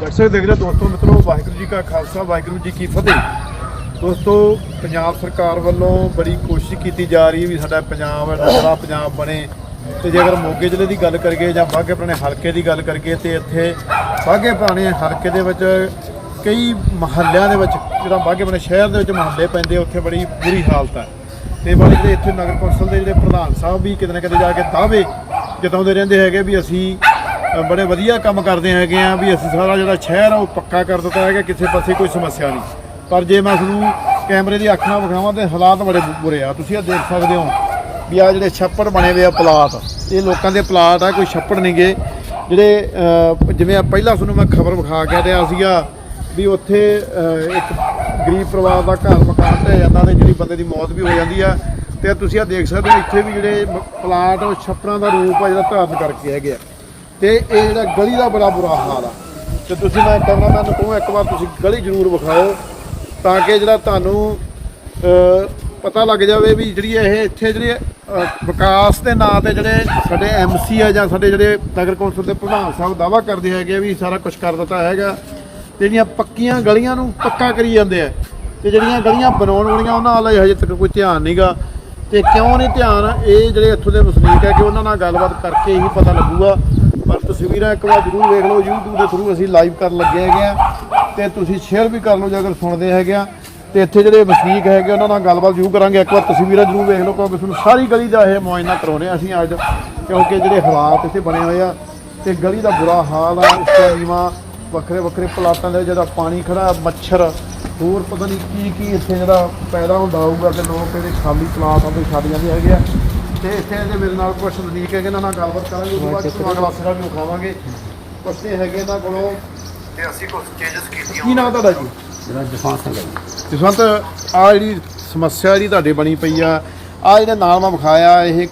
ਦਰਸ਼ਕ ਦੇਖ ਰਹੇ ਦੋਸਤੋ, ਮਿੱਤਰੋ, ਵਾਹਿਗੁਰੂ ਜੀ ਕਾ ਖਾਲਸਾ, ਵਾਹਿਗੁਰੂ ਜੀ ਕੀ ਫਤਿਹ। ਦੋਸਤੋ, ਪੰਜਾਬ ਸਰਕਾਰ ਵੱਲੋਂ ਬੜੀ ਕੋਸ਼ਿਸ਼ ਕੀਤੀ ਜਾ ਰਹੀ ਹੈ ਵੀ ਸਾਡਾ ਪੰਜਾਬ ਨਸਲਾ ਪੰਜਾਬ ਬਣੇ। ਤੇ ਜੇਕਰ ਮੋਗੇ ਜ਼ਿਲ੍ਹੇ ਦੀ ਗੱਲ ਕਰੀਏ ਜਾਂ ਬਾਘੇ ਪੁਰਾਣੇ ਹਲਕੇ ਦੀ ਗੱਲ ਕਰੀਏ, ਤੇ ਇੱਥੇ ਬਾਘੇ ਪੁਰਾਣੇ ਹਲਕੇ ਦੇ ਵਿੱਚ ਕਈ ਮਹੱਲਿਆਂ ਦੇ ਵਿੱਚ, ਜਿਹੜਾ ਬਾਘੇ ਪੁਰਾਣੇ ਸ਼ਹਿਰ ਦੇ ਵਿੱਚ ਮਹੱਲੇ ਪੈਂਦੇ, ਉੱਥੇ ਬੜੀ ਬੁਰੀ ਹਾਲਤ ਹੈ। ਤੇ ਵਾਲੇ ਜਿਹੜੇ ਇੱਥੇ ਨਗਰ ਕੌਂਸਲ ਦੇ ਜਿਹੜੇ ਪ੍ਰਧਾਨ ਸਾਹਿਬ ਵੀ ਕਿਤੇ ਨਾ ਕਿਤੇ ਜਾ ਕੇ ਦਾਅਵੇ ਜਤਾਉਂਦੇ ਰਹਿੰਦੇ ਹੈਗੇ ਵੀ ਅਸੀਂ ਬੜੇ ਵਧੀਆ ਕੰਮ ਕਰਦੇ ਹੈਗੇ ਆ ਵੀ ਅਸੀਂ ਸਾਰਾ ਜਿਹੜਾ ਸ਼ਹਿਰ ਆ ਉਹ ਪੱਕਾ ਕਰ ਦਿੱਤਾ ਹੈਗਾ, ਕਿਸੇ ਪਾਸੇ ਕੋਈ ਸਮੱਸਿਆ ਨਹੀਂ। ਪਰ ਜੇ ਮੈਂ ਤੁਹਾਨੂੰ ਕੈਮਰੇ ਦੀ ਅੱਖ ਨਾਲ ਵਿਖਾਵਾਂ ਤੇ ਹਾਲਾਤ ਬੜੇ ਬੁਰੇ ਆ। ਤੁਸੀਂ ਇਹ ਦੇਖ ਸਕਦੇ ਹੋ ਵੀ ਆ ਜਿਹੜੇ ਛੱਪੜ ਬਣੇ ਹੋਏ ਆ ਪਲਾਟ, ਇਹ ਲੋਕਾਂ ਦੇ ਪਲਾਟ ਆ, ਕੋਈ ਛੱਪੜ ਨਹੀਂਗੇ ਜਿਹੜੇ ਜਿਵੇਂ ਪਹਿਲਾਂ ਤੁਹਾਨੂੰ ਮੈਂ ਖਬਰ ਵਿਖਾ ਕੇ ਰਿਹਾ ਸੀਗਾ ਵੀ ਉੱਥੇ ਇੱਕ ਗਰੀਬ ਪਰਿਵਾਰ ਦਾ ਘਰ ਮਕਾਨ ਢਹਿ ਜਾਂਦਾ ਤੇ ਜਿਹੜੀ ਬੰਦੇ ਦੀ ਮੌਤ ਵੀ ਹੋ ਜਾਂਦੀ ਆ। ਤੇ ਤੁਸੀਂ ਆ ਦੇਖ ਸਕਦੇ ਹੋ, ਇੱਥੇ ਵੀ ਜਿਹੜੇ ਮ- ਪਲਾਟ ਉਹ ਛੱਪੜਾਂ ਦਾ ਰੂਪ ਆ ਜਿਹੜਾ ਧਾਰਨ ਕਰਕੇ ਹੈਗੇ ਆ। ਤੇ ਇਹ ਜਿਹੜਾ ਗਲੀ ਦਾ ਬੜਾ ਬੁਰਾ ਹਾਲ ਆ। ਤੇ ਤੁਸੀਂ ਮੈਂ ਕੈਮਰਾਮੈਨ ਨੂੰ ਕਹੂੰ, ਇੱਕ ਵਾਰ ਤੁਸੀਂ ਗਲੀ ਜ਼ਰੂਰ ਵਿਖਾਓ, ਤਾਂ ਕਿ ਜਿਹੜਾ ਤੁਹਾਨੂੰ ਪਤਾ ਲੱਗ ਜਾਵੇ ਵੀ ਜਿਹੜੀ ਇਹ ਇੱਥੇ ਜਿਹੜੇ ਵਿਕਾਸ ਦੇ ਨਾਂ ਤੇ ਜਿਹੜੇ ਸਾਡੇ ਐਮਸੀ ਆ ਜਾਂ ਸਾਡੇ ਜਿਹੜੇ ਨਗਰ ਕੌਂਸਲ ਦੇ ਪ੍ਰਧਾਨ ਸਾਹਿਬ ਦਾਵਾ ਕਰਦੇ ਹੈਗੇ ਆ ਵੀ ਸਾਰਾ ਕੁਝ ਕਰ ਦਿੱਤਾ ਹੈਗਾ। ਤੇ ਜਿਹੜੀਆਂ ਪੱਕੀਆਂ ਗਲੀਆਂ ਨੂੰ ਪੱਕਾ ਕਰੀ ਜਾਂਦੇ ਆ। ਤੇ ਜਿਹੜੀਆਂ ਗਲੀਆਂ ਬਣਾਉਣ ਵਾਲੀਆਂ, ਉਹਨਾਂ ਵੱਲ ਹਜੇ ਤੱਕ ਕੋਈ ਧਿਆਨ ਨਹੀਂਗਾ ਤੇ ਕਿਉਂ ਨਹੀਂ ਧਿਆਨ? ਇਹ ਜਿਹੜੇ ਇੱਥੋਂ ਦੇ ਵਸਨੀਕ ਹੈ ਕਿ ਉਹਨਾਂ ਨਾਲ ਗੱਲਬਾਤ ਕਰਕੇ ਹੀ ਪਤਾ ਲੱਗੂਗਾ ਪਰ ਤਸਵੀਰਾਂ ਇੱਕ ਵਾਰ ਜ਼ਰੂਰ ਵੇਖ ਲਓ, YouTube ਦੇ ਥਰੂ ਅਸੀਂ ਲਾਈਵ ਕਰਨ ਲੱਗੇ ਹੈਗੇ ਆ ਤੇ ਤੁਸੀਂ ਸ਼ੇਅਰ ਵੀ ਕਰ ਲਓ ਜੇ ਅਗਰ ਸੁਣਦੇ ਹੈਗੇ ਆ। ਤੇ ਇੱਥੇ ਜਿਹੜੇ ਵਸਨੀਕ ਹੈਗੇ, ਉਹਨਾਂ ਨਾਲ ਗੱਲਬਾਤ ਜ਼ਰੂਰ ਕਰਾਂਗੇ। ਇੱਕ ਵਾਰ ਤਸਵੀਰਾਂ ਜ਼ਰੂਰ ਵੇਖ ਲਓ, ਕਿਉਂਕਿ ਤੁਹਾਨੂੰ ਸਾਰੀ ਗਲੀ ਦਾ ਇਹ ਮੁਆਇਨਾ ਕਰਾਉਣੇ ਆ ਅਸੀਂ ਅੱਜ, ਕਿਉਂਕਿ ਜਿਹੜੇ ਹਾਲਾਤ ਇੱਥੇ ਬਣੇ ਹੋਏ ਆ ਤੇ ਗਲੀ ਦਾ ਬੁਰਾ ਹਾਲ ਆ ਉਸ ਤੋਂ ਨੀਵਾਂ ਵੱਖਰੇ ਵੱਖਰੇ ਪਲਾਟਾਂ ਦੇ ਜਿਹੜਾ ਪਾਣੀ ਖੜਾ, ਮੱਛਰ, ਹੋਰ ਪਤਾ ਨਹੀਂ ਕੀ ਕੀ ਇੱਥੇ ਜਿਹੜਾ ਪੈਦਾ ਹੁੰਦਾ ਹੋਊਗਾ ਕਿ ਲੋਕ ਇਹਦੇ ਖਾਲੀ ਪਲਾਟਾਂ ਤੇ ਛੱਡ ਜਾਂਦੇ ਹੈਗੇ ਆ। ਤੇ ਇੱਥੇ ਇਹਦੇ ਮੇਰੇ ਨਾਲ ਕੁਝ ਨਜ਼ਦੀਕ ਹੈਗੇ ਇਹਨਾਂ ਨਾਲ ਗੱਲਬਾਤ ਕਰਾਂਗੇ ਉਸ ਤੋਂ ਬਾਅਦ ਤੁਹਾਨੂੰ ਅਗਲਾ ਸਿਰਾ ਵੀ ਵਿਖਾਵਾਂਗੇ ਕੁਝ ਤੇ ਹੈਗੇ ਇਹਨਾਂ ਕੋਲੋਂ ਤੇ ਅਸੀਂ ਕੁਝ ਚੇਂਜਸ ਕੀਤੀਆਂ ਕੀ ਨਾਮ ਤੁਹਾਡਾ ਜੀ? ਮੇਰਾ ਜਸਵੰਤ ਸਿੰਘ ਹੈ ਜੀ। ਜਸਵੰਤ ਆ ਜਿਹੜੀ ਸਮੱਸਿਆ ਜਿਹੜੀ ਤੁਹਾਡੇ ਬਣੀ ਪਈ ਆ ਆ ਜਿਹੜੇ ਨਾਲ ਮੈਂ ਵਿਖਾਇਆ ਇਹ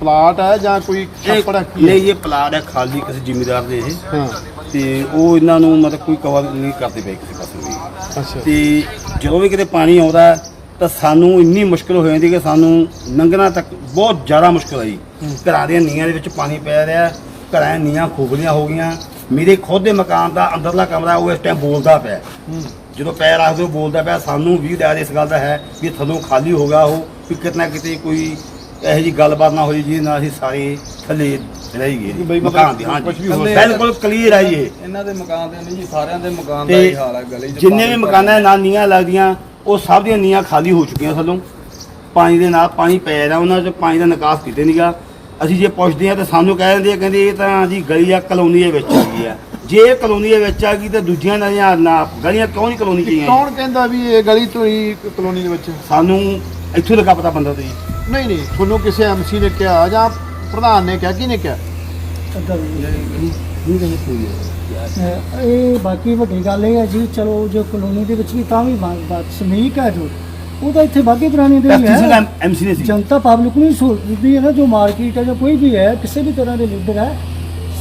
ਪਲਾਟ ਹੈ ਜਾਂ ਕੋਈ ਛੱਪੜ ਹੈ ਕੀ? ਨਹੀਂ ਇਹ ਪਲਾਟ ਹੈ ਖਾਲੀ ਕਿਸੇ ਜ਼ਿਮੀਦਾਰ ਦੇ ਇਹ। ਹਾਂ। ਤੇ ਉਹ ਇਹਨਾਂ ਨੂੰ ਮਤਲਬ ਕੋਈ ਕਵਰ ਨਹੀਂ ਕਰਦੇ ਪਏ ਕਿਸੇ ਪਾਸੇ ਵੀ। ਅੱਛਾ। ਤੇ ਜਦੋਂ ਵੀ ਕਿਤੇ ਪਾਣੀ ਆਉਂਦਾ ਹੈ, ਤਾਂ ਸਾਨੂੰ ਇੰਨੀ ਮੁਸ਼ਕਲ ਹੋ ਜਾਂਦੀ ਕਿ ਸਾਨੂੰ ਲੰਘਣਾ ਤੱਕ ਬਹੁਤ ਜ਼ਿਆਦਾ ਮੁਸ਼ਕਲ ਆਈ ਘਰਾਂ ਦੀਆਂ ਨੀਆਂ ਦੇ ਵਿੱਚ ਪਾਣੀ ਪੈ ਰਿਹਾ ਘਰਾਂ ਦੀਆਂ ਨੀਆਂ ਖੋਖਲੀਆਂ ਹੋ ਗਈਆਂ। ਮੇਰੇ ਖੁਦ ਦੇ ਮਕਾਨ ਦਾ ਅੰਦਰਲਾ ਕਮਰਾ ਉਹ ਇਸ ਟਾਈਮ ਬੋਲਦਾ ਪਿਆ। ਜਦੋਂ ਪੈਰ ਰੱਖਦੇ ਉਹ ਬੋਲਦਾ ਪਿਆ ਸਾਨੂੰ ਵੀ ਡਰ ਇਸ ਗੱਲ ਦਾ ਹੈ ਕਿ ਥੱਲੋਂ ਖਾਲੀ ਹੋ ਗਿਆ ਉਹ ਵੀ ਕਿਤੇ ਨਾ ਕਿਤੇ ਕੋਈ ਇਹੋ ਜੀ ਗੱਲਬਾਤ ਨਾ ਹੋਈ ਜਿਹਦੇ ਨਾਲ ਅਸੀਂ ਸਾਰੇ ਥੱਲੇ ਰਹਿ ਕਿ ਗਏ ਮਕਾਨ ਦੇ ਹਾਂ ਬਿਲਕੁਲ ਕਲੀਅਰ ਜੀ ਇਹ। ਇਹਨਾਂ ਦੇ ਮਕਾਨ ਦੇ ਨਹੀਂ ਜੀ ਸਾਰਿਆਂ ਦੇ ਮਕਾਨ ਦਾ ਹੀ ਹਾਲ ਹੈ ਗਲੀ ਜਿੰਨੇ ਵੀ ਮਕਾਨਾਂ ਨਾਲ ਨੀਆਂ ਲੱਗਦੀਆਂ ਉਹ ਸਭ ਦੀਆਂ ਨੀਆਂ ਖਾਲੀ ਹੋ ਚੁੱਕੀਆਂ ਥੱਲੋਂ ਪਾਣੀ ਦੇ ਨਾਲ ਪਾਣੀ ਪੈ ਰਿਹਾ ਉਹਨਾਂ 'ਚ ਪਾਣੀ ਦਾ ਨਿਕਾਸ ਕਿਤੇ ਨਹੀਂਗਾ ਅਸੀਂ ਜੇ ਪੁੱਛਦੇ ਆ ਤਾਂ ਸਾਨੂੰ ਕਹਿ ਦਿੰਦੇ ਆ ਕਹਿੰਦੇ ਇਹ ਤਾਂ ਜੀ ਗਲੀ ਆ ਕਲੋਨੀ ਦੇ ਵਿੱਚ ਆ ਗਈ ਆ ਜੇ ਇਹ ਕਲੋਨੀ ਦੇ ਵਿੱਚ ਆ ਗਈ ਤਾਂ ਦੂਜੀਆਂ ਨਦੀਆਂ ਨਾ ਗਲੀਆਂ ਕਿਉਂ ਨਹੀਂ ਕਲੋਨੀ ਚ ਆਈਆਂ ਕੌਣ ਕਹਿੰਦਾ ਵੀ ਇਹ ਗਲੀ ਤੋਂ ਹੀ ਕਲੋਨੀ ਦੇ ਵਿੱਚ ਸਾਨੂੰ ਇੱਥੋਂ ਲੱਗਾ ਪਤਾ ਬੰਦਾ ਤੇ ਜੀ ਨਹੀਂ ਨਹੀਂ ਤੁਹਾਨੂੰ ਕਿਸੇ ਐਮਸੀ ਨੇ ਕਿਹਾ ਜਾਂ ਪ੍ਰਧਾਨ ਨੇ ਕਿਹਾ ਕਿਹਨੇ ਕਿਹਾ ਅਹ ਇਹ ਬਾਕੀ ਵੱਡੀ ਗੱਲ ਇਹ ਹੈ ਜੀ ਚਲੋ ਜੋ ਕਲੋਨੀ ਦੇ ਵਿੱਚ ਵੀ ਤਾਂ ਵੀ ਬਾ- ਬਾਤ ਸਮੀਕ ਹੈ ਜੋ ਉਹ ਤਾਂ ਇੱਥੇ ਬਾਗੀ ਪੁਰਾਣੀ ਦੇ ਵੀ ਕਿਸੇ ਹੈ। ਐਮਸੀ ਨੇ ਸੀ ਜਨਤਾ ਪਬਲਿਕ ਨੂੰ ਹੀ ਸਹੂਲਤ ਦਿੱਤੀ ਹੈ ਨਾ ਜੋ ਮਾਰਕੀਟ ਹੈ ਜਾਂ ਕੋਈ ਵੀ ਹੈ ਕਿਸੇ ਵੀ ਤਰ੍ਹਾਂ ਦੇ ਲੀਡਰ ਹੈ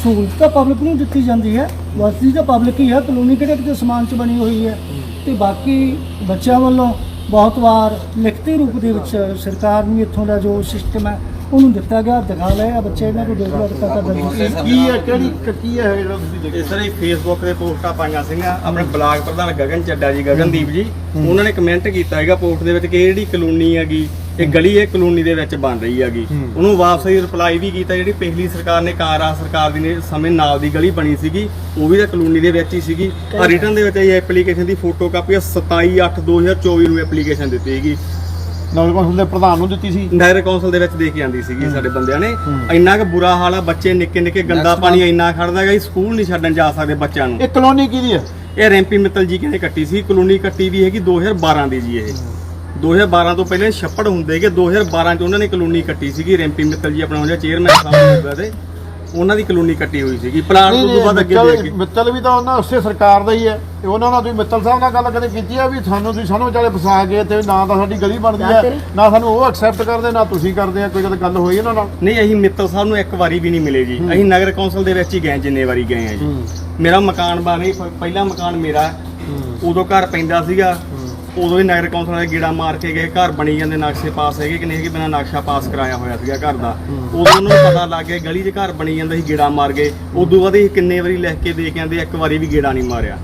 ਸਹੂਲਤ ਤਾਂ ਪਬਲਿਕ ਨੂੰ ਦਿੱਤੀ ਜਾਂਦੀ ਹੈ। ਵਸਦੀ ਤਾਂ ਪਬਲਿਕ ਹੀ ਹੈ ਕਲੋਨੀ ਕਿਹੜੇ ਕਿਤੇ ਸਮਾਨ ਚ ਬਣੀ ਹੋਈ ਹੈ। ਤੇ ਬਾਕੀ ਬੱਚਿਆਂ ਵੱਲੋਂ ਬਹੁਤ ਵਾਰ ਲਿਖਤੀ ਰੂਪ ਦੇ ਵਿੱਚ ਸਰਕਾਰ ਨੂੰ ਇੱਥੋਂ ਦਾ ਜੋ ਸਿਸਟਮ ਹੈ ਉਹਨੂੰ ਦਿੱਤਾ ਗਿਆ ਦਿਖਾ ਲਿਆ ਬੱਚੇ ਇਹਨਾਂ ਨੂੰ ਦੇਖ ਲਓ ਦਿੱਤਾ ਤਾਂ ਦਰਜ ਕੀ ਹੈ ਕਿਹੜੀ ਕੀ ਹੈ ਜਿਹੜਾ ਤੁਸੀਂ ਇਹ ਦੇਖਿਆ ਸਰ ਇਹ ਫੇਸਬੁੱਕ ਤੇ ਪੋਸਟਾਂ ਪਾਈਆਂ ਸੀਗੀਆਂ ਆਪਣੇ ਬਲਾਕ ਪ੍ਰਧਾਨ ਗਗਨ ਚੱਡਾ ਜੀ ਗਗਨਦੀਪ ਜੀ ਉਹਨਾਂ ਨੇ ਕਮੈਂਟ ਕੀਤਾ ਹੈਗਾ ਪੋਸਟ ਦੇ ਵਿੱਚ ਕਿ ਇਹ ਜਿਹੜੀ ਕਲੋਨੀ ਹੈਗੀ ਇਹ ਗਲੀ ਇਹ ਕਲੋਨੀ ਦੇ ਵਿੱਚ ਬਣ ਰਹੀ ਹੈਗੀ। ਉਹਨੂੰ ਵਾਪਸ ਹੀ ਰਿਪਲਾਈ ਵੀ ਕੀਤਾ ਜਿਹੜੀ ਪਿਛਲੀ ਸਰਕਾਰ ਨੇ ਕਾਂਗਰਸ ਸਰਕਾਰ ਦੀ ਨੇ ਸਮੇਂ ਨਾਲ ਦੀ ਗਲੀ ਬਣੀ ਸੀਗੀ ਉਹ ਵੀ ਤਾਂ ਕਲੋਨੀ ਦੇ ਵਿੱਚ ਹੀ ਸੀਗੀ। ਆ ਰਿਟਰਨ ਦੇ ਵਿੱਚ ਇਹ ਐਪਲੀਕੇਸ਼ਨ ਦੀ ਫੋਟੋ ਕਾਪੀ 27/8/2024 ਨੂੰ ਐਪਲੀਕੇਸ਼ਨ ਦਿੱਤੀ ਹੈਗੀ। ਨਗਰ ਕੌਂਸਲ ਦੇ ਪ੍ਰਧਾਨ ਨੂੰ ਦਿੱਤੀ ਸੀ। ਨਗਰ ਕੌਂਸਲ ਦੇ ਵਿੱਚ ਦੇ ਕੇ ਆਂਦੀ ਸੀਗੀ ਸਾਡੇ ਬੰਦਿਆਂ ਨੇ। ਇੰਨਾ ਕੁ ਬੁਰਾ ਹਾਲ ਆ ਬੱਚੇ ਨਿੱਕੇ ਨਿੱਕੇ ਗੰਦਾ ਪਾਣੀ ਇੰਨਾ ਖੜਦਾ ਹੈਗਾ ਜੀ ਸਕੂਲ ਨਹੀਂ ਛੱਡਣ ਜਾ ਸਕਦੇ ਬੱਚਿਆਂ ਨੂੰ। ਇਹ ਕਲੋਨੀ ਕਿਹਦੀ ਹੈ ਇਹ ਰੈਂਪੀ ਮਿੱਤਲ ਜੀ ਕਹਿੰਦੇ ਕੱਟੀ ਸੀ। ਕਲੋਨੀ ਕੱਟੀ ਵੀ ਹੈਗੀ 2012 ਦੀ ਜੀ ਇਹ। 2012 ਤੋਂ ਪਹਿਲਾਂ ਛੱਪੜ ਹੁੰਦੇ ਕਿ 2012 ਚ ਉਹਨਾਂ ਨੇ ਕਲੋਨੀ ਕੱਟੀ ਸੀਗੀ। ਰੈਂਪੀ ਮਿੱਤਲ ਜੀ ਆਪਣਾ ਹੁੰਦਾ ਚੇਅਰਮੈਨ ਸਾਹਿਬ ਦੇ ਉਹਨਾਂ ਦੀ ਕਲੋਨੀ ਕੱਟੀ ਹੋਈ ਸੀਗੀ। ਪਲਾਨ ਨਹੀਂ, ਤੋਂ ਬਾਅਦ ਅੱਗੇ ਦੇ ਅੱਗੇ ਮਿੱਤਲ ਵੀ ਤਾਂ ਉਹਨਾਂ ਉਸੇ ਸਰਕਾਰ ਦਾ ਹੀ ਹੈ ਤੇ ਉਹਨਾਂ ਨਾਲ ਤੁਸੀਂ ਮਿੱਤਲ ਸਾਹਿਬ ਨਾਲ ਗੱਲ ਕਦੇ ਕੀਤੀ ਆ ਵੀ ਸਾਨੂੰ ਤੁਸੀਂ ਸਾਨੂੰ ਵਿਚਾਲੇ ਫਸਾ ਗਏ ਤੇ ਨਾ ਤਾਂ ਸਾਡੀ ਗਲੀ ਬਣਦੀ ਹੈ ਨਾ ਸਾਨੂੰ ਉਹ ਐਕਸੈਪਟ ਕਰਦੇ ਨਾ ਤੁਸੀਂ ਕਰਦੇ ਆ ਕੋਈ ਕਦੇ ਗੱਲ ਹੋਈ ਇਹਨਾਂ ਨਾਲ? ਨਹੀਂ ਅਸੀਂ ਮਿੱਤਲ ਸਾਹਿਬ ਨੂੰ ਇੱਕ ਵਾਰੀ ਵੀ ਨਹੀਂ ਮਿਲੇ ਜੀ ਅਸੀਂ ਨਗਰ ਕੌਂਸਲ ਦੇ ਵਿੱਚ ਹੀ ਗਏ ਜਿੰਨੇ ਵਾਰੀ ਗਏ ਆ ਜੀ। ਮੇਰਾ ਮਕਾਨ ਪ- ਪਹਿਲਾ ਮਕਾਨ ਮੇਰਾ। ਉਦੋਂ ਘਰ ਪੈਂਦਾ ਸੀਗਾ। ਉਦੋਂ ਹੀ ਨਗਰ ਕੌਂਸਲ ਵਾਲੇ ਗੀੜਾ ਮਾਰ ਕੇ ਗਏ ਘਰ ਬਣੀ ਜਾਂਦੇ ਨਕਸ਼ੇ ਪਾਸ ਹੈਗੇ ਕਿ ਨਹੀਂ ਕਿ ਬਿਨਾਂ ਨਕਸ਼ਾ ਪਾਸ ਕਰਾਇਆ ਹੋਇਆ ਸੀਗਾ ਘਰ ਦਾ। ਉਦੋਂ ਉਹਨਾਂ ਨੂੰ ਪਤਾ ਲੱਗ ਗਿਆ ਗਲੀ 'ਚ ਘਰ ਬਣੀ ਜਾਂਦਾ ਸੀ ਗੀੜਾ ਮਾਰ ਗਏ ਉਦੋਂ ਬਾਅਦ ਇਹ ਕਿੰਨੇ ਵਾਰੀ ਲਿਖ ਕੇ ਦੇ ਕੇ ਆਂਦੇ ਇੱਕ ਵਾਰੀ ਵੀ ਗੀੜਾ ਨਹੀਂ ਮਾਰਿਆ।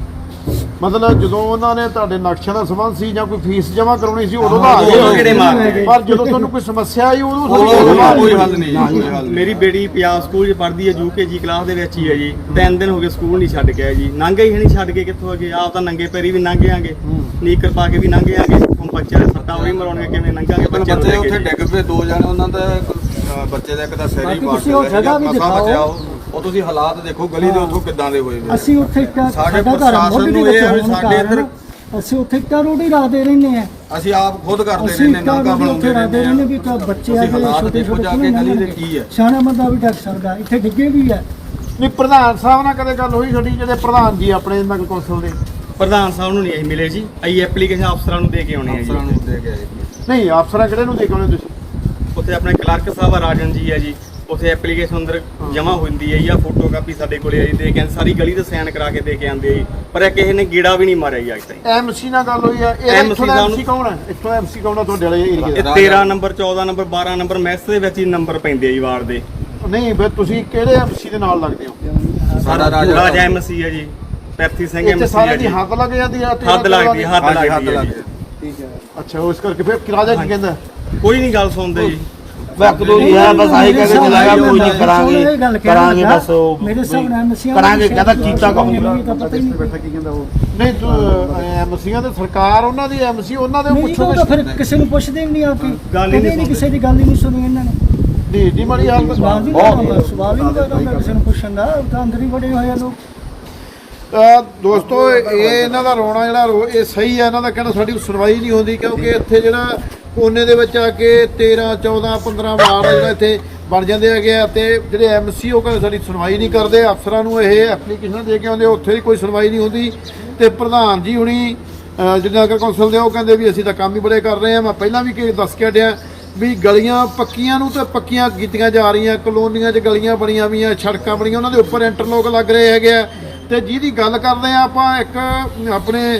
ਮਤਲਬ ਜਦੋਂ ਉਹਨਾਂ ਨੇ ਤੁਹਾਡੇ ਨਕਸ਼ਿਆਂ ਦਾ ਸੰਬੰਧ ਸੀ ਜਾਂ ਕੋਈ ਫੀਸ ਜਮ੍ਹਾਂ ਕਰਾਉਣੀ ਸੀ ਉਦੋਂ ਤਾਂ ਆ ਉਦੋਂ ਗਏ ਕਿਹੜੇ ਮਾਰਦੇ ਪਰ ਜਦੋਂ ਤੁਹਾਨੂੰ ਕੋਈ ਸਮੱਸਿਆ ਆਈ ਉਦੋਂ ਕੋਈ ਹੱਲ ਨਹੀਂ ਕੋਈ ਹੱਲ ਮੇਰੀ ਬੇਟੀ ਪੰਜਾਬ ਸਕੂਲ 'ਚ ਪੜ੍ਹਦੀ ਹੈ ਯੂਕੇਜੀ ਕਲਾਸ ਦੇ ਵਿੱਚ ਹੀ ਹੈ ਜੀ। ਤਿੰਨ ਦਿਨ ਹੋ ਗਏ ਸਕੂਲ ਨਹੀਂ ਛੱਡ ਕੇ ਆਏ ਜੀ। ਲੰਘੇ ਹੀ ਨਹੀਂ ਛੱਡ ਕੇ ਕਿੱਥੋਂ ਅਗੇ ਆਪ ਤਾਂ ਨੰਗੇ ਪੈਰੀ ਵੀ ਲੰਘੇ ਆਂਗੇ। ਨੀਕਰ ਪਾ ਕੇ ਵੀ ਲੰਘੇ ਆਂਗੇ ਹੁਣ ਬੱਚਿਆਂ ਦੇ ਸੱਟਾਂ ਵੀ ਮਰਾਉਣਗੇ ਕਿਵੇਂ ਲੰਘਾਂਗੇ ਨੂੰ ਬੱਚੇ ਕੇ ਉੱਥੇ। ਡਿੱਗ ਪਏ ਦੋ ਜਣੇ ਉਹਨਾਂ ਦਾ ਅਹ, ਬੱਚੇ ਦਾ ਇੱਕ ਦਾ ਸਿਰ ਹੀ ਬਾਕੀ ਤੁਸੀਂ ਉਹ ਜਗ੍ਹਾ ਵੀ ਦਿਖਾਓ। ਉਹ। ਤੁਸੀਂ ਹਾਲਾਤ ਦੇਖੋ ਗਲੀ ਦੇ ਉੱਥੋਂ ਕਿੱਦਾਂ ਦੇ ਹੋਏ ਨੇ ਅਸੀਂ ਉੱਥੇ ਇੱਕ ਸਾਡੇ ਸਾਡਾ ਘਰ ਪ੍ਰਸ਼ਾਸਨ ਮੋਢੇ ਨੂੰ ਦੇ ਇਹ ਵੀ ਹੋਣ ਸਾਡੇ ਕਾਰਨ ਇੱਧਰ- ਅਸੀਂ ਉੱਥੇ ਇੱਟਾਂ ਰੋਟੀ ਰਾਦੇ ਰਹਿੰਦੇ ਆ। ਅਸੀਂ ਆਪ ਖੁਦ ਕਰਦੇ ਅਸੀਂ ਰਹਿੰਦੇ ਇੱਟਾਂ ਨਾਗਾ ਰੋਟੀ ਉੱਥੇ ਰਾਦੇ ਰਹਿੰਦੇ ਰਹਿੰਦੇ ਵੀ ਤਾਂ ਬੱਚੇ ਆ ਤੁਸੀਂ ਜਿਹੜੇ ਹਾਲਾਤ ਛੋਟੇ ਦੇਖੋ ਛੋਟੇ ਜਾ ਕੇ ਗਲੀ ਦੇ ਕੀ ਹੈ? ਸਿਆਣਾ ਬੰਦਾ ਵੀ ਡੱਕ ਸਕਦਾ ਇੱਥੇ ਡਿੱਗੇ ਵੀ ਆ। ਨਹੀਂ ਪ੍ਰਧਾਨ ਸਾਹਿਬ ਨਾਲ ਕਦੇ ਗੱਲ ਹੋਈ ਸਾਡੀ ਜਿਹੜੇ ਪ੍ਰਧਾਨ ਜੀ ਆਪਣੇ ਨਗਰ ਕੌਂਸਲ ਦੇ? ਪ੍ਰਧਾਨ ਸਾਹਿਬ ਨੂੰ ਨਹੀਂ ਅਸੀਂ ਮਿਲੇ ਜੀ। ਅਸੀਂ ਐਪਲੀਕੇਸ਼ਨ ਅਫਸਰਾਂ ਨੂੰ ਦੇ ਕੇ ਆਉਣੇ ਅਫਸਰਾਂ ਜੀ। ਨੂੰ ਦੇ ਕੇ ਆਏ ਨਹੀਂ ਅਫਸਰਾਂ ਕਿਹੜੇ ਨੂੰ ਦੇਖਣੇ ਤੁਸੀਂ? ਉੱਥੇ ਆਪਣੇ ਕਲਰਕ ਸਾਹਿਬ ਆ ਰਾਜਨ ਜੀ ਆ ਜੀ। ਉੱਥੇ ਐਪਲੀਕੇਸ਼ਨ ਅੰਦਰ ਜਮ੍ਹਾਂ ਹੁੰਦੀ ਹੈ ਜਾਂ ਫੋਟੋ ਕਾਪੀ ਸਾਡੇ ਕੋਲੇ ਆ ਜੀ ਦੇ ਕੇ ਸਾਰੀ ਗਲੀ ਦਾ ਸਾਈਨ ਕਰਾ ਕੇ ਦੇ ਕੇ ਆਂਦੇ ਜੀ। ਪਰ ਇਹ ਕਿਸੇ ਨੇ ਗੀੜਾ ਵੀ ਨਹੀਂ ਮਾਰਿਆ ਜੀ ਅੱਜ ਤਾਈਂ। ਐਮਸੀ ਨਾਲ ਗੱਲ ਹੋਈ ਆ। ਇਹ ਇੱਥੋਂ ਦਾ ਐਮਸੀ ਕੌਣ ਹੈ ਇੱਥੋਂ ਐਮਸੀ ਕੌਣ ਆ ਤੁਹਾਡੇ ਵਾਲੇ ਏਰੀਆ ਇਹ ਦਾ? 13 ਨੰਬਰ 14 ਨੰਬਰ 12 ਨੰਬਰ ਮੈਸ ਦੇ ਵਿੱਚ ਹੀ ਨੰਬਰ ਪੈਂਦੇ ਆ ਜੀ ਵਾਰਡ ਦੇ। ਨਹੀਂ ਫਿਰ ਤੁਸੀਂ ਕਿਹੜੇ ਐਮਸੀ ਦੇ ਨਾਲ ਲੱਗਦੇ ਹੋ? ਸਾਡਾ ਰਾਜਾ ਰਾਜਾ ਐਮਸੀ ਹੈ ਜੀ। ਪੈਰਥੀ ਸਿੰਘ ਇੱਥੇ ਐਮਸੀ ਸਾਰਿਆਂ ਹੈ ਦੀ ਜੀ। ਹੱਦ ਲੱਗ ਜਾਂਦੀ ਆ ਤੇਰਾਂ ਹੱਦ ਲੱਗਦੀ ਹੈ, ਹੱਦ ਹਾਂਜੀ, ਲੱਗਦੀ ਹੈ ਜੀ ਠੀਕ ਹੈ। ਅੱਛਾ ਉਸ ਕਰਕੇ ਫਿਰ ਰਾਜਾ ਕੀ ਕਹਿੰਦਾ? ਕੋਈ ਨਹੀਂ ਗੱਲ ਸੁਣਦੇ ਜੀ। ਵਕਤ ਦੋ ਹੀ ਹੈ ਬਸ ਆਹੀ ਕਹਿ ਕੇ ਚਲਾਗਾ ਕੋਈ ਨਹੀਂ ਕਰਾਂਗੇ ਕਰਾਂਗੇ ਬਸ ਉਹ ਮੇਰੇ ਹਿਸਾਬ ਨਾਲ ਐਮਸੀਆਂ ਕਰਾਂਗੇ ਕਹਿੰਦਾ ਕੀਤਾ ਕਹੂੰਗਾ ਤਾਂ ਪਤਾ ਹੀ ਨਹੀਂ ਬੈਠਾ ਕੀ ਕਹਿੰਦਾ ਉਹ? ਨਹੀਂ ਤੂੰ ਐਮਸੀਆਂ ਦੇ ਸਰਕਾਰ ਉਹਨਾਂ ਦੀ ਐਮਸੀ ਉਹਨਾਂ ਦੇ ਨਹੀਂ ਪੁੱਛੋ ਤਾਂ ਫਿਰ ਕਿਸੇ ਨੂੰ ਪੁੱਛਦੇ ਵੀ ਨਹੀਂ ਆਪੀ ਗੱਲ ਹੀ ਨਹੀਂ ਨਹੀਂ ਕਿਸੇ ਦੀ ਗੱਲ ਹੀ ਨਹੀਂ ਸੁਣੀ ਇਹਨਾਂ ਨੇ। ਦੀ ਦੀ ਮਾੜੀ ਹਾਲਤ ਸਵਾਲ ਵੀ ਨਹੀਂ ਸਵਾਲ ਹੀ ਨਹੀਂ ਕਰਦਾ ਕਿਸੇ ਨੂੰ ਪੁੱਛਣ ਦਾ। ਉਹ ਤਾਂ ਅੰਦਰ ਹੀ ਬੜੇ ਹੋਏ ਆ ਲੋਕ। ਤਾਂ ਦੋਸਤੋ, ਇਹ ਇਹਨਾਂ ਦਾ ਰੋਣਾ ਜਿਹੜਾ ਰੋ- ਇਹ ਸਹੀ ਹੈ ਇਹਨਾਂ ਦਾ ਕਹਿਣਾ ਸਾਡੀ ਸੁਣਵਾਈ ਨਹੀਂ ਹੁੰਦੀ, ਕਿਉਂਕਿ ਇੱਥੇ ਜਿਹੜਾ ਕੋਨੇ ਦੇ ਵਿੱਚ ਆ ਕੇ 13 14 15 ਵਾਰ ਜਿਹੜਾ ਇੱਥੇ ਬਣ ਜਾਂਦੇ ਹੈਗੇ ਆ ਤੇ ਜਿਹੜੇ ਐਮਸੀ ਉਹ ਕਹਿੰਦੇ ਸਾਡੀ ਸੁਣਵਾਈ ਨਹੀਂ ਕਰਦੇ, ਅਫਸਰਾਂ ਨੂੰ ਇਹ ਐਪਲੀਕੇਸ਼ਨ ਦੇ ਕੇ ਆਉਂਦੇ, ਉੱਥੇ ਵੀ ਕੋਈ ਸੁਣਵਾਈ ਨਹੀਂ ਹੁੰਦੀ ਤੇ ਪ੍ਰਧਾਨ ਜੀ ਹੁਣੀ ਅਹ ਜਿਹੜੇ ਨਗਰ ਕੌਂਸਲ ਦੇ ਉਹ ਕਹਿੰਦੇ ਵੀ ਅਸੀਂ ਤਾਂ ਕੰਮ ਹੀ ਬੜੇ ਕਰ ਰਹੇ ਆ, ਮੈਂ ਪਹਿਲਾਂ ਵੀ ਕਿ ਦੱਸ ਕੇ ਹਟਿਆ ਵੀ ਗਲੀਆਂ ਪੱਕੀਆਂ ਨੂੰ ਤਾਂ ਪੱਕੀਆਂ ਕੀਤੀਆਂ ਜਾ ਰਹੀਆਂ, ਕਲੋਨੀਆਂ 'ਚ ਗਲੀਆਂ ਬਣੀਆਂ ਵੀਆਂ ਸੜਕਾਂ ਬਣੀਆਂ, ਉਹਨਾਂ ਦੇ ਉੱਪਰ ਇੰਟਰਲੋਕ ਲੱਗ ਰਹੇ ਹੈਗੇ ਆ ਤੇ ਜਿਹਦੀ ਗੱਲ ਕਰਦੇ ਆ ਆਪਾਂ ਇੱਕ ਆਪਣੇ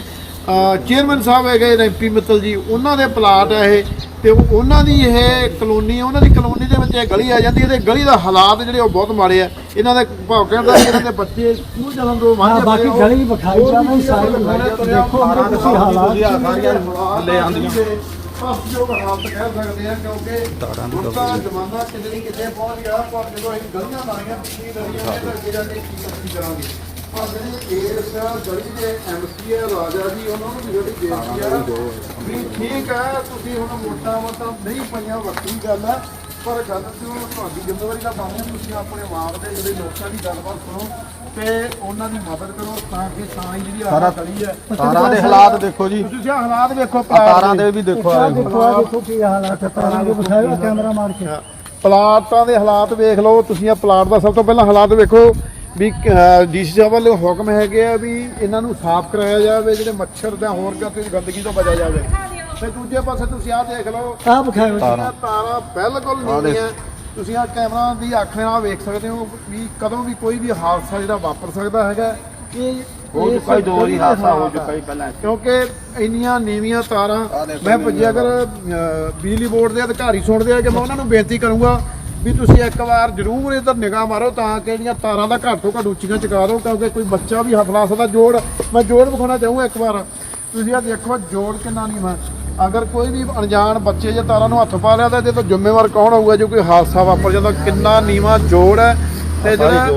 ਚੇਅਰਮੈਨ ਸਾਹਿਬ ਹੈਗੇ ਰੈਂਪੀ ਮਿੱਤਲ ਜੀ ਉਹਨਾਂ ਦੇ ਪਲਾਟ ਆ ਇਹ ਤੇ ਉਹ- ਉਹਨਾਂ ਦੀ ਇਹ ਕਲੋਨੀ ਆ ਉਹਨਾਂ ਦੀ ਕਲੋਨੀ ਦੇ ਵਿੱਚ ਇਹ ਗਲੀ ਆ ਜਾਂਦੀ ਹੈ ਤੇ ਗਲੀ ਦਾ ਹਾਲਾਤ ਜਿਹੜੇ ਉਹ ਬਹੁਤ ਮਾੜੇ ਆ। ਇਹਨਾਂ ਦੇ ਭਾਵ ਕਹਿੰਦਾ ਇਹਨਾਂ ਦੇ ਬੱਚੇ ਸਕੂਲ ਜਾਣ ਤੋਂ ਹਾਂ ਵਾਂਝੇ ਬਾਕੀ। ਗਲੀ ਵਿਖਾਈ ਜਾਵੇ ਸਾਰੀ ਦੇਖੋ ਮੇਰੇ ਤੁਸੀਂ ਹਾਲਾਤ ਥੱਲੇ ਆਂਦੀਆਂ ਪਾਸਯੋਗ ਹਾਲਤ ਕਹਿ ਸਕਦੇ ਆ ਕਿਉਂਕਿ ਹੁਣ ਤਾਂ ਜ਼ਮਾਨਾ ਕਿਤੇ ਨਹੀਂ ਕਿਤੇ ਪਹੁੰਚ ਗਿਆ ਪਰ ਜਦੋਂ ਅਸੀਂ ਗਲੀਆਂ ਲਾਈਆਂ ਪਿਛਲੀ ਗਲੀਆਂ ਦੇ ਅੱਗੇ ਜਾ ਕੀ ਕਰਾਂਗੇ? ਪਰ ਜਿਹੜੇ ਇਸ ਗਲੀ ਦੇ ਐਮਸੀ ਆ ਰਾਜਾ ਜੀ ਉਹਨਾਂ ਨੂੰ ਵੀ ਜਿਹੜੀ ਬੇਨਤੀ ਆ ਵੀ ਠੀਕ ਆ ਤੁਸੀਂ ਹੁਣ ਮੋਟਾ ਮੋਟਾ ਨਹੀਂ ਪਈਆਂ ਵੱਖਰੀ ਗੱਲ ਆ ਪਰ ਗੱਲ ਤੇ ਤੁਹਾਡੀ ਜ਼ਿੰਮੇਵਾਰੀ ਦਾ ਬਣਦਾ ਤੁਸੀਂ ਆਪਣੇ ਵਾਰਡ ਦੇ ਜਿਹੜੇ ਲੋਕਾਂ ਦੀ ਗੱਲਬਾਤ ਸੁਣੋ ਤੇ ਉਹਨਾਂ ਦੀ ਮਦਦ ਕਰੋ ਤਾਂ ਕਿ ਹੀ ਜਿਹੜੀ ਆਹ ਗਲੀ ਹੈ ਤਾਰਾਂ ਦੇ ਹਾਲਾਤ ਦੇਖੋ ਜੀ। ਤੁਸੀਂ ਆਹ ਹਾਲਾਤ ਵੇਖੋ ਤਾਰਾਂ ਦੇ ਵੀ ਦੇਖੋ ਆਹ ਦੇਖੋ ਕੀ ਹਾਲਾਤ ਹੈ। ਤਾਂ ਆਗੇ ਵਿਖਾਇਓ ਕੈਮਰਾ ਮਾਰ ਕੇ ਪਲਾਟਾਂ ਦੇ ਹਾਲਾਤ ਵੇਖ ਲਓ ਤੁਸੀਂ ਆ ਪਲਾਟ ਦਾ ਸਭ ਤੋਂ ਪਹਿਲਾਂ ਹਾਲਾਤ ਵੇਖੋ। ਵੀ ਡੀਸੀ ਸਾਹਿਬ ਵੱਲੋਂ ਹੁਕਮ ਹੈਗੇ ਆ ਵੀ ਇਹਨਾਂ ਨੂੰ ਸਾਫ਼ ਕਰਾਇਆ ਜਾਵੇ ਜਿਹੜੇ ਮੱਛਰ ਦਾ ਹੋਰ ਕਿਤੇ ਗੰਦਗੀ ਤੋਂ ਬਚਿਆ ਜਾਵੇ। ਤੇ ਦੂਜੇ ਪਾਸੇ ਤੁਸੀਂ ਆਹ ਦੇਖ ਲਓ ਆਹ ਵਿਖਾਇਓ ਜੀ। ਤਾਰਾਂ ਤਾਰਾਂ ਬਿਲਕੁਲ ਨੀਵੀਆਂ ਤੁਸੀਂ ਆ ਕੈਮਰਾ ਦੀ ਅੱਖ ਨਾਲ ਵੇਖ ਸਕਦੇ ਹੋ ਵੀ ਕਦੋਂ ਵੀ ਕੋਈ ਵੀ ਹਾਦਸਾ ਜਿਹੜਾ ਵਾਪਰ ਸਕਦਾ ਹੈਗਾ। ਇਹ ਹੋ ਚੁੱਕਾ ਹੀ ਦੋ ਵਾਰੀ ਹਾਦਸਾ ਹੋ ਚੁੱਕਾ ਹੀ ਪਹਿਲਾਂ। ਕਿਉਂਕਿ ਇੰਨੀਆਂ ਨੀਵੀਆਂ ਤਾਰਾਂ ਮੈਂ ਭੱਜਿਆ ਅਗਰ ਅਹ, ਬਿਜਲੀ ਬੋਰਡ ਦੇ ਅਧਿਕਾਰੀ ਸੁਣਦੇ ਆ ਕਿ ਮੈਂ ਉਹਨਾਂ ਨੂੰ ਬੇਨਤੀ ਕਰੂੰਗਾ ਵੀ ਤੁਸੀਂ ਇੱਕ ਵਾਰ ਜ਼ਰੂਰ ਇਧਰ ਨਿਗਾਹ ਮਾਰੋ ਤਾਂ ਕਿ ਜਿਹੜੀਆਂ ਤਾਰਾਂ ਦਾ ਘੱਟ ਤੋਂ ਘੱਟ ਉੱਚੀਆਂ ਚੁਕਾ ਦਿਓ ਕਿਉਂਕਿ ਕੋਈ ਬੱਚਾ ਵੀ ਹਫਲਾ ਸਕਦਾ। ਜੋੜ ਮੈਂ ਜੋੜ ਵਿਖਾਉਣਾ ਚਾਹੂੰਗਾ ਇੱਕ ਵਾਰ। ਤੁਸੀਂ ਆ ਦੇਖੋ ਜੋੜ ਕਿੰਨਾ ਨਹੀਂ ਮੈਂ ਅਗਰ ਕੋਈ ਵੀ ਅਣਜਾਣ ਬੱਚੇ ਜੇ ਤਾਰਾਂ ਨੂੰ ਹੱਥ ਪਾ ਲਿਆ ਤਾਂ ਇਹਦੇ ਤੋਂ ਜ਼ਿੰਮੇਵਾਰ ਕੌਣ ਹੋਊਗਾ ਜੇ ਕੋਈ ਹਾਦਸਾ ਵਾਪਰ ਜਾਂਦਾ? ਕਿੰਨਾ ਨੀਵਾ ਜੋੜ ਹੈ। ਤੇ ਜਿਹੜਾ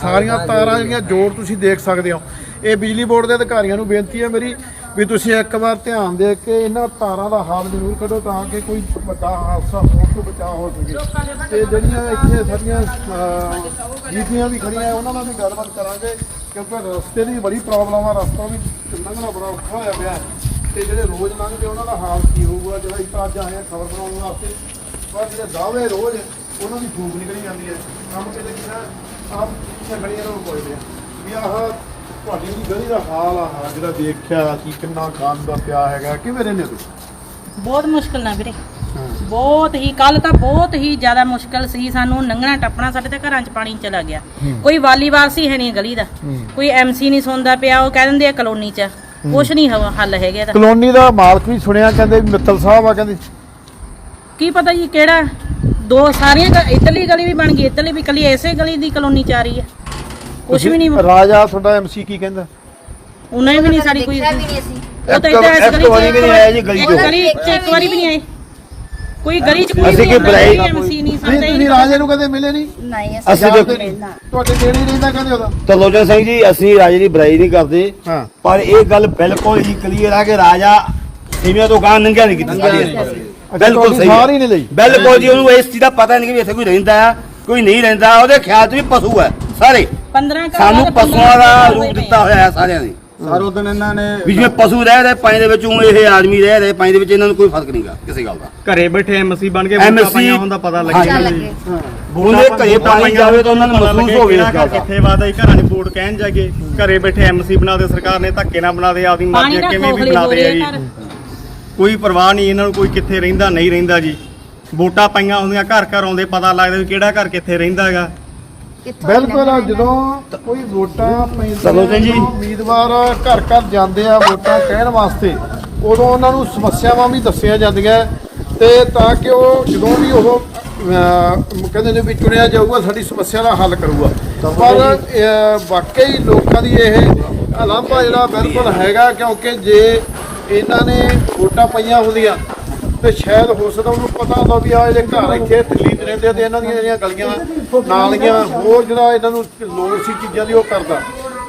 ਸਾਰੀਆਂ ਤਾਰਾਂ ਜਿਹੜੀਆਂ ਜੋੜ ਤੁਸੀਂ ਦੇਖ ਸਕਦੇ ਹੋ। ਇਹ ਬਿਜਲੀ ਬੋਰਡ ਦੇ ਅਧਿਕਾਰੀਆਂ ਨੂੰ ਬੇਨਤੀ ਹੈ ਮੇਰੀ ਵੀ ਤੁਸੀਂ ਇੱਕ ਵਾਰ ਧਿਆਨ ਦੇ ਕੇ ਇਹਨਾਂ ਤਾਰਾਂ ਦਾ ਹਾਲ ਜ਼ਰੂਰ ਕੱਢੋ ਤਾਂ ਕਿ ਕੋਈ ਵੱਡਾ ਹਾਦਸਾ ਹੋਣ ਤੋਂ ਬਚਾਅ ਹੋ ਸਕੇ। ਤੇ ਜਿਹੜੀਆਂ ਇੱਥੇ ਸਾਡੀਆਂ ਜੀਪੀਆਂ ਵੀ ਖੜੀਆਂ ਉਹਨਾਂ ਨਾਲ ਵੀ ਗੱਲਬਾਤ ਕਰਾਂਗੇ ਕਿਉਂਕਿ ਰਸਤੇ ਦੀ ਬੜੀ ਪ੍ਰੋਬਲਮ ਆ, ਰਸਤਾ ਵੀ ਲੰਘਣਾ ਬੜਾ ਔਖਾ ਹੋਇਆ ਪਿਆ। ਤੇ ਜਿਹੜੇ ਰੋਜ਼ ਲੰਘਦੇ ਉਹਨਾਂ ਦਾ ਹਾਲ ਕੀ ਹੋਊਗਾ, ਜਿਹੜਾ ਅਸੀਂ ਤਾਂ ਅੱਜ ਆਏ ਹਾਂ ਖਬਰ ਬਣਾਉਣ ਵਾਸਤੇ, ਪਰ ਜਿਹੜੇ ਦਾਅਵੇ ਰੋਜ਼, ਉਹਨਾਂ ਦੀ ਫੂਕ ਨਿਕਲੀ ਜਾਂਦੀ ਹੈ। ਕੰਮ ਕਿਤੇ ਕਿਨਾ ਆਪ ਖੜੀਆਂ ਨੂੰ ਪੁੱਛਦੇ ਵੀ ਆਹ ਤੁਹਾਡੀ ਦੀ ਗਲੀ ਦਾ ਹਾਲ ਆ ਆਹ ਜਿਹੜਾ ਦੇਖਿਆ ਕਿ ਕਿੰਨਾ ਖਾਨ ਦਾ ਪਿਆ ਹੈਗਾ ਕਿਵੇਂ ਰਹਿੰਦੇ ਤੁਸੀਂ? ਬਹੁਤ ਮੁਸ਼ਕਲ ਨਾ ਵੀਰੇ। ਬਹੁਤ ਹੀ ਕੱਲ ਤਾਂ ਬਹੁਤ ਹੀ ਜ਼ਿਆਦਾ ਮੁਸ਼ਕਲ ਸੀ ਸਾਨੂੰ ਲੰਘਣਾ ਟੱਪਣਾ ਸਾਡੇ ਤਾਂ ਘਰਾਂ 'ਚ ਪਾਣੀ ਚਲਾ ਗਿਆ। ਕੋਈ ਵਾਲੀ ਵਾਰਸੀ ਹੈ ਨਹੀਂ ਗਲੀ ਦਾ। ਕੋਈ ਐਮਸੀ ਨਹੀਂ ਸੁਣਦਾ ਪਿਆ ਉਹ ਕਹਿ ਦਿੰਦੇ ਆ ਕਲੋਨੀ 'ਚ। ਕੁਛ ਨਹੀਂ ਹ- ਹੱਲ ਹੈਗੇ ਇਹਦਾ ਕਲੋਨੀ ਦਾ ਮਾਲਕ ਵੀ ਸੁਣਿਆ ਕਹਿੰਦੇ ਵੀ ਮਿੱਤਲ ਸਾਹਿਬ ਆ ਕਹਿੰਦੇ ਕੀ ਪਤਾ ਜੀ ਕਿਹੜਾ ਦੋ ਸਾਰੀਆਂ ਗ- ਇੱਧਰਲੀ ਗਲੀ ਵੀ ਬਣ ਗਈ ਇੱਧਰਲੀ ਵੀ ਕੱਲੀ ਐਸੇ ਗਲੀ ਦੀ ਕਲੋਨੀ ਚ ਆ ਰਹੀ ਹੈ। ਕੁਛ ਵੀ ਨਹੀਂ ਰਾਜਾ ਤੁਹਾਡਾ ਐਮਸੀ ਕੀ ਕਹਿੰਦਾ? ਉਹਨਾਂ ਨੇ ਵੀ ਨਹੀਂ ਸਾਡੀ ਕੋਈ ਦੇਖਿਆ ਵੀ ਨਹੀਂ ਅਸੀਂ। ਉਹ ਤਾਂ ਇੱਕ- ਇੱਧਰ ਇਸ ਗਲੀ ਚ ਵੀ ਨਹੀਂ ਆਇਆ ਜੀ ਗਲੀ ਚੋਂ। ਇੱਕ ਵਾਰੀ ਵੀ ਨਹੀਂ। ਆਏ। ਕੋਈ ਗਲੀ ਚ ਕੋਈ ਅਸੀਂ ਵੀ ਕੀ ਬੁਲਾਈ- ਐਮਸੀ ਨਹੀਂ ਨਹੀਂ ਸਾਡਾ ਤੁਸੀਂ ਰਾਜੇ ਨੂੰ ਕਦੇ ਮਿਲੇ ਨਹੀਂ? ਨਹੀਂ ਅਸੀਂ ਅਸੀਂ ਦੇਖੋ- ਤੁਹਾਡੇ ਨੇੜੇ ਹੀ ਰਹਿੰਦਾ ਕਹਿੰਦੇ ਉਹਦਾ। ਤਰਲੋਚਨ ਸਿੰਘ ਜੀ ਅਸੀਂ ਰਾਜੇ ਦੀ ਬੁਰਾਈ ਨਹੀਂ ਕਰਦੇ ਹਾਂ। ਪਰ ਇਹ ਗੱਲ ਬਿਲਕੁਲ ਹੀ ਕਲੀਅਰ ਆ ਕਿ ਰਾਜਾ ਸਿਵਿਆਂ ਤੋਂ ਗਾਂ ਨੰਗਿਆ ਨਹੀਂ ਕੀਤਾ ਸਾਡੀ ਬਿਲਕੁਲ ਸਹੀ ਸਾਰੀ ਹੈ। ਨਹੀਂ ਲਈ। ਬਿਲਕੁਲ ਜੀ ਉਹਨੂੰ ਇਸ ਚੀਜ਼ ਦਾ ਪਤਾ ਨਹੀਂ ਕਿ ਵੀ ਇੱਥੇ ਕੋਈ ਰਹਿੰਦਾ ਆ ਕੋਈ ਨਹੀਂ ਰਹਿੰਦਾ ਉਹਦੇ ਖਿਆਲ 'ਚ ਵੀ ਪਸ਼ੂ ਹੈ ਸਾਰੇ। 15 ਘਰ ਸਾਨੂੰ ਪਸ਼ੂਆਂ ਦਾ ਘਰ ਰੂਪ ਦਿੱਤਾ ਹੋਇਆ ਹੈ ਸਾਰਿਆਂ ਨੇ। ਸਰ ਉਦੋਂ ਇਹਨਾਂ ਨੇ ਵੀ ਜਿਵੇਂ ਪਸ਼ੂ ਰਹਿ ਰਹੇ ਪਾਣੀ ਦੇ ਵਿੱਚ ਉਹ ਇਹ ਆਦਮੀ ਰਹਿ ਰਹੇ ਪਾਣੀ ਦੇ ਵਿੱਚ ਇਹਨਾਂ ਨੂੰ ਕੋਈ ਫ਼ਰਕ ਨਹੀਂਗਾ ਕਿਸੇ ਗੱਲ ਦਾ। ਘਰੇ ਬੈਠੇ ਐਮਸੀ ਬਣ ਕੇ MSC ਵੋਟਾਂ ਪਾਈਆਂ ਹੁੰਦਾ ਪਤਾ। ਲੱਗਿਆ ਲੱਗੇ। ਉਹਦੇ ਘਰੇ ਪਾਣੀ ਜਾਵੇ ਤਾਂ ਉਹਨਾਂ ਨੂੰ ਮਹਿਸੂਸ ਹੋਵੇ ਇਸ ਗੱਲ ਦਾ। ਕਿੱਥੇ ਵਾਦਾ ਹੀ ਘਰਾਂ 'ਚ ਵੋਟ ਕਹਿਣ ਜਾਗੇ। ਘਰੇ ਬੈਠੇ ਐਮਸੀ ਬਣਾ ਦੇ ਸਰਕਾਰ ਨੇ ਧੱਕੇ ਨਾਲ ਬਣਾ ਦੇ ਆਪਦੀ ਪਾਣੀ ਮਰਜ਼ੀ ਦਾ ਕਿਵੇਂ ਵੀ ਖੋਖਲੇ ਬਣਾ ਹੋ ਦੇ ਆ ਜੀ। ਕੋਈ ਪਰਵਾਹ ਨਹੀਂ ਇਹਨਾਂ ਨੂੰ ਕੋਈ ਕਿੱਥੇ ਰਹਿੰਦਾ ਨਹੀਂ ਰਹਿੰਦਾ ਜੀ। ਵੋਟਾਂ ਪਾਈਆਂ ਹੁੰਦੀਆਂ ਘਰ ਘਰ ਆਉਂਦੇ ਪਤਾ ਲੱਗਦਾ ਵੀ ਕਿਹੜਾ ਘਰ ਕਿੱਥੇ ਰਹਿੰਦਾ ਹੈਗਾ। ਬਿਲਕੁਲ ਜਦੋਂ ਕੋਈ ਵੋਟਾਂ ਚਲੋ ਜੀ। ਪੈਂਦੀਆਂ ਉਮੀਦਵਾਰ ਘਰ ਘਰ ਜਾਂਦੇ ਆ ਵੋਟਾਂ ਕਹਿਣ ਵਾਸਤੇ ਉਦੋਂ ਉਹਨਾਂ ਨੂੰ ਸਮੱਸਿਆਵਾਂ ਵੀ ਦੱਸੀਆਂ ਜਾਂਦੀਆਂ ਤੇ ਤਾਂ ਕਿ ਉਹ ਜਦੋਂ ਵੀ ਉਹ ਕਹਿੰਦੇ ਨੇ ਵੀ ਚੁਣਿਆ ਜਾਊਗਾ ਸਾਡੀ ਸਮੱਸਿਆ ਦਾ ਹੱਲ ਕਰੂਗਾ ਪਰ ਵਾਕਈ ਲੋਕਾਂ ਦੀ ਇਹ ਅਲਾਂਭਾ ਜਿਹੜਾ ਬਿਲਕੁਲ ਹੈਗਾ ਕਿਉਂਕਿ ਜੇ ਇਹਨਾਂ ਨੇ ਵੋਟਾਂ ਪਈਆਂ ਹੁੰਦੀਆਂ ਤੇ ਸ਼ਾਇਦ ਹੋ ਸਕਦਾ ਉਹਨੂੰ ਪਤਾ ਹੁੰਦਾ ਵੀ ਆ ਜਿਹੜੇ ਘਰ ਇੱਥੇ ਤਕਲੀਫ ਰਹਿੰਦੇ ਤੇ ਇਹਨਾਂ ਦੀਆਂ ਜਿਹੜੀਆਂ ਗਲੀਆਂ ਨਾਲੀਆਂ ਹੋਰ ਜਿਹੜਾ ਇਹਨਾਂ ਨੂੰ ਲੋੜ ਸੀ ਚੀਜ਼ਾਂ ਦੀ ਉਹ ਕਰਦਾ।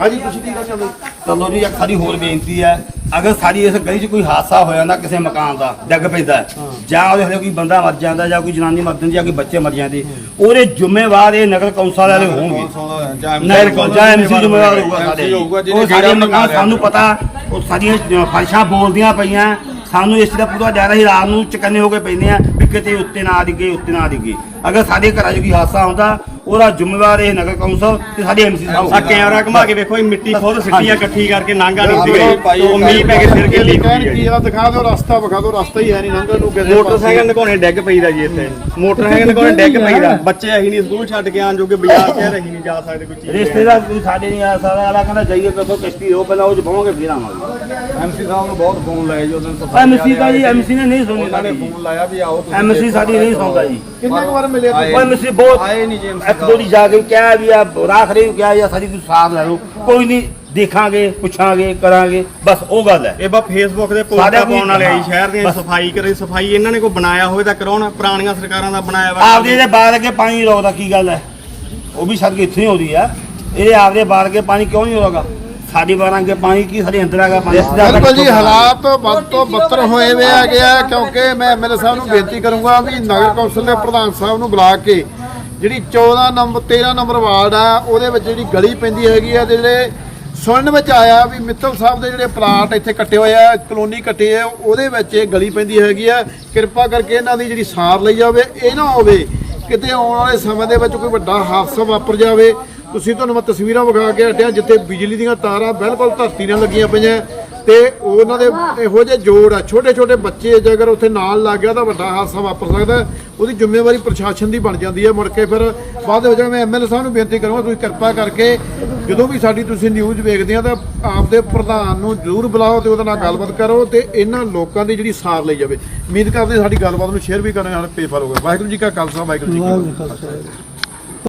ਹਾਂਜੀ ਤੁਸੀਂ ਕੀ ਕਹਿਣਾ ਚਾਹੁੰਦੇ? ਚਲੋ ਜੀ ਇੱਕ ਸਾਡੀ ਹੋਰ ਬੇਨਤੀ ਹੈ ਅਗਰ ਸਾਡੀ ਇਸ ਗਲੀ 'ਚ ਕੋਈ ਹਾਦਸਾ ਹੋ ਜਾਂਦਾ ਕਿਸੇ ਮਕਾਨ ਦਾ ਡਿੱਗ ਪੈਂਦਾ ਹੈ, ਜਾਂ ਉਹਦੇ ਹਲੇ ਕੋਈ ਬੰਦਾ ਮਰ ਜਾਂਦਾ ਜਾਂ ਕੋਈ ਜਨਾਨੀ ਮਰ ਜਾਂਦੀ ਜਾਂ ਕੋਈ ਬੱਚੇ ਮਰ ਜਾਂਦੇ ਉਹਦੇ ਜ਼ਿੰਮੇਵਾਰ ਇਹ ਨਗਰ ਕੌਂਸਲ ਵਾਲੇ ਹੋਣਗੇ। ਨਗਰ ਕੌਂਸਲ ਜਾਂ ਐਮਸੀ ਜ਼ਿੰਮੇਵਾਰ ਹੋਊਗਾ ਸਾਡੇ। ਉਹ ਸਾਡੇ ਮਕਾਨ ਸਾਨੂੰ ਪਤਾ ਉਹ ਸਾਡੀਆਂ ਫਰਸ਼ਾਂ ਬੋਲਦੀਆਂ ਪਈਆਂ ਸਾਨੂੰ ਇਸ ਦਾ ਪੂਰਾ ਡਰ ਹੈ ਰਾਤ ਨੂੰ ਚਕੰਨੇ ਹੋ ਕੇ ਪੈਂਦੇ ਆ ਵੀ ਕਿਤੇ ਉੱਤੇ ਨਾ ਡਿੱਗੇ, ਉੱਤੇ ਨਾ ਡਿੱਗੇ। ਅਗਰ ਸਾਡੇ ਘਰਾਂ 'ਚ ਕੋਈ ਹਾਦਸਾ ਹੁੰਦਾ ਉਹਦਾ ਜ਼ਿੰਮੇਵਾਰ ਇਹ ਨਗਰ ਕੌਂਸਲ ਤੇ ਸਾਡੇ ਐਮਸੀ ਸਾਹਿਬ। ਆ ਕੈਮਰਾ ਘੁਮਾ ਕੇ ਵੇਖੋ ਇਹ ਮਿੱਟੀ ਖੁਦ ਸਿੱਟੀ ਆ ਇਕੱਠੀ ਕਰਕੇ ਨਾਂਗਾ ਨਹੀਂ ਸੀਗਾ। ਉਹ ਮੀਂਹ ਪੈ ਕੇ ਸਿਰ ਕੇ ਲੀਕ ਹੈ ਕੀ ਜੀ। ਆ ਦਿਖਾ ਦਿਓ ਰਸਤਾ ਵਿਖਾ ਦਿਓ ਰਸਤਾ ਹੀ ਹੈ ਨਹੀਂ ਲੰਘਣ ਨੂੰ ਕਿਸੇ ਮੋਟਰਸਾਈਕਲ ਨਗਾਉਣੇ ਡਿੱਗ ਪਈਦਾ ਜੀ ਇੱਥੇ। ਮੋਟਰਸਾਈਕਲ ਨਗਾਉਣੇ ਡਿੱਗ ਪਈਦਾ। ਬੱਚੇ ਅਸੀਂ ਨਹੀਂ ਸਕੂਲ ਛੱਡ ਕੇ ਆਣ ਜੋਗੇ ਬਾਜ਼ਾਰ ਸ਼ਹਿਰ ਅਸੀਂ ਨਹੀਂ ਜਾ ਸਕਦੇ ਕੋਈ ਚੀਜ਼। ਰਿਸ਼ਤੇਦਾਰ ਕੋਈ ਸਾਡੇ ਨਹੀਂ ਆ ਸਕਦਾ ਅਗਲਾ ਕਹਿੰਦਾ ਜਾਈਏ ਕਿਥੋਂ ਕਿਸ਼ਤੀ ਹੋ ਪਹਿਲਾਂ ਉਹ ਚ ਬਵਾਂਗੇ ਫਿਰ ਆਵਾਂਗੇ। ਐਮਸੀ ਸਾਹਿਬ ਨੂੰ ਬਹੁਤ ਫੋਨ ਲਾਏ ਜੀ ਉਦੋਂ ਐਮਸੀ ਦਾ ਜੀ ਐਮਸੀ ਨੇ ਨਹੀਂ ਸੁਣੀ ਉਹਨਾਂ ਨੇ ਸਾਡੀ ਫੋਨ ਲਾਇਆ ਵੀ ਆਓ ਤੁਸੀਂ ਐਮਸੀ ਸਾਡੀ ਨਹੀਂ ਸੁਣਦਾ ਜੀ। ਕਿੰਨੇ ਕੁ ਵਾਰ ਮਿਲੇ ਆਏ। ਉਹ ਐਮਸੀ ਬਹੁਤ ਆਏ ਨਹੀਂ ਜੀ MC ਇੱਕ ਦੋ ਜਾ ਕੇ ਕਿਹਾ ਵੀ ਆ ਰਾਖ ਰਹੀ ਕਿਹਾ ਜਾਂ ਸਾਡੀ ਤੁਸੀਂ ਸਾਥ ਲੈ ਲਓ। ਕੋਈ ਨਹੀਂ ਦੇਖਾਂਗੇ ਪੁੱਛਾਂਗੇ ਕਰਾਂਗੇ ਬਸ ਉਹ ਗੱਲ ਹੈ। ਇਹ ਬਾ ਫੇਸਬੁੱਕ ਦੇ ਸਾਡੇ ਪੋਸਟਾਂ ਕੋਈ- ਪਾਉਣ ਵਾਲੇ ਆਈ ਸ਼ਹਿਰ ਦੀਆਂ ਬਸ। ਸਫ਼ਾਈ ਕਰੇ ਸਫ਼ਾਈ ਇਹਨਾਂ ਨੇ ਕੋਈ ਬਣਾਇਆ ਹੋਵੇ ਤਾਂ ਕਰਾਉਣ ਪੁਰਾਣੀਆਂ ਸਰਕਾਰਾਂ ਦਾ ਬਣਾਇਆ ਵਾ। ਆਪਦੇ ਦੇ ਬਾਹਰ ਅੱਗੇ ਪਾਣੀ ਰੋਕਦਾ ਕੀ ਗੱਲ ਹੈ? ਉਹ ਵੀ ਸੜਕ ਇੱਥੇ ਹੀ ਆਉਂਦੀ ਆ। ਇਹਦੇ ਆਪਦੇ ਬਾਹਰ ਅੱਗੇ ਪਾਣੀ ਕਿਉਂ ਨਹੀਂ ਰੋਕਦਾ? ਸਾਡੀ ਬਾਹਰ ਅੱਗੇ ਪਾਣੀ ਕੀ ਸਾਡੇ ਅੰਦਰ ਆਗਾ ਪਾਣੀ ਬਿਲਕੁਲ ਜੀ ਹਾਲਾਤ ਵੱਧ ਤੋਂ ਬੱਤਰ ਹੋਏ ਵੇ ਹੈਗੇ ਆ ਕਿਉਂਕਿ ਮੈਂ ਐਮਐਲਏ ਸਾਹਿਬ ਨੂੰ ਬੇਨਤੀ ਕਰੂੰਗਾ ਵੀ ਨਗਰ ਕੌਂਸਲ ਦੇ ਪ੍ਰਧਾਨ ਸਾਹਿਬ ਨੂੰ ਬੁਲਾ ਕੇ ਜਿਹੜੀ 14 ਨੰਬਰ 13 ਨੰਬਰ ਵਾਰਡ ਆ ਉਹਦੇ ਵਿੱਚ ਜਿਹੜੀ ਗਲੀ ਪੈਂਦੀ ਹੈਗੀ ਆ ਜਿਹੜੇ ਸੁਣਨ ਵਿੱਚ ਆਇਆ ਵੀ ਮਿੱਤਲ ਸਾਹਿਬ ਦੇ ਜਿਹੜੇ ਪਲਾਟ ਇੱਥੇ ਕੱਟੇ ਹੋਏ ਆ ਕਲੋਨੀ ਕੱਟੇ ਆ ਉਹਦੇ ਵਿੱਚ ਇਹ ਗਲੀ ਪੈਂਦੀ ਹੈਗੀ ਆ। ਕਿਰਪਾ ਕਰਕੇ ਇਹਨਾਂ ਦੀ ਜਿਹੜੀ ਸਾਰ ਲਈ ਜਾਵੇ ਇਹ ਨਾ ਹੋਵੇ ਕਿਤੇ ਆਉਣ ਵਾਲੇ ਸਮੇਂ ਦੇ ਵਿੱਚ ਕੋਈ ਵੱਡਾ ਹਾਦਸਾ ਵਾਪਰ ਜਾਵੇ। ਤੁਸੀਂ ਤੁਹਾਨੂੰ ਮੈਂ ਤਸਵੀਰਾਂ ਵਿਖਾ ਕੇ ਹਟਿਆ ਜਿੱਥੇ ਬਿਜਲੀ ਦੀਆਂ ਤਾਰਾਂ ਬਿਲਕੁਲ ਧਰਤੀ ਨਾਲ ਲੱਗੀਆਂ ਪਈਆਂ ਤੇ ਉਹਨਾਂ ਦੇ ਇਹੋ ਜਿਹੇ ਜੋੜ ਆ। ਛੋਟੇ ਛੋਟੇ ਬੱਚੇ ਜੇ ਅਗਰ ਉੱਥੇ ਨਾਲ ਲੱਗ ਗਿਆ ਤਾਂ ਵੱਡਾ ਹਾਦਸਾ ਵਾਪਰ ਸਕਦਾ। ਉਹਦੀ ਜ਼ਿੰਮੇਵਾਰੀ ਪ੍ਰਸ਼ਾਸਨ ਦੀ ਬਣ ਜਾਂਦੀ ਹੈ। ਮੁੜ ਕੇ ਫਿਰ ਬਾਅਦ ਵਿੱਚ ਮੈਂ ਐਮਐਲਏ ਸਾਹਿਬ ਨੂੰ ਬੇਨਤੀ ਕਰੂੰਗਾ ਤੁਸੀਂ ਕਿਰਪਾ ਕਰਕੇ ਜਦੋਂ ਵੀ ਸਾਡੀ ਤੁਸੀਂ ਨਿਊਜ਼ ਵੇਖਦੇ ਆ ਤਾਂ ਆਪਦੇ ਪ੍ਰਧਾਨ ਨੂੰ ਜ਼ਰੂਰ ਬੁਲਾਓ ਤੇ ਉਹਦੇ ਨਾਲ ਗੱਲਬਾਤ ਕਰੋ ਤੇ ਇਹਨਾਂ ਲੋਕਾਂ ਦੀ ਜਿਹੜੀ ਸਾਰ ਲਈ ਜਾਵੇ। ਉਮੀਦ ਕਰਦੇ ਸਾਡੀ ਗੱਲਬਾਤ ਨੂੰ ਸ਼ੇਅਰ ਵੀ ਕਰਨਾ ਨਾਲ ਪੇ ਫਾਲੋਗੇ ਵਾਹਿਗੁਰੂ ਜੀ ਕਾ ਖਾਲਸਾ ਵਾਹਿਗੁਰੂ ਜੀ ਕੀ ਫਤਿਹ।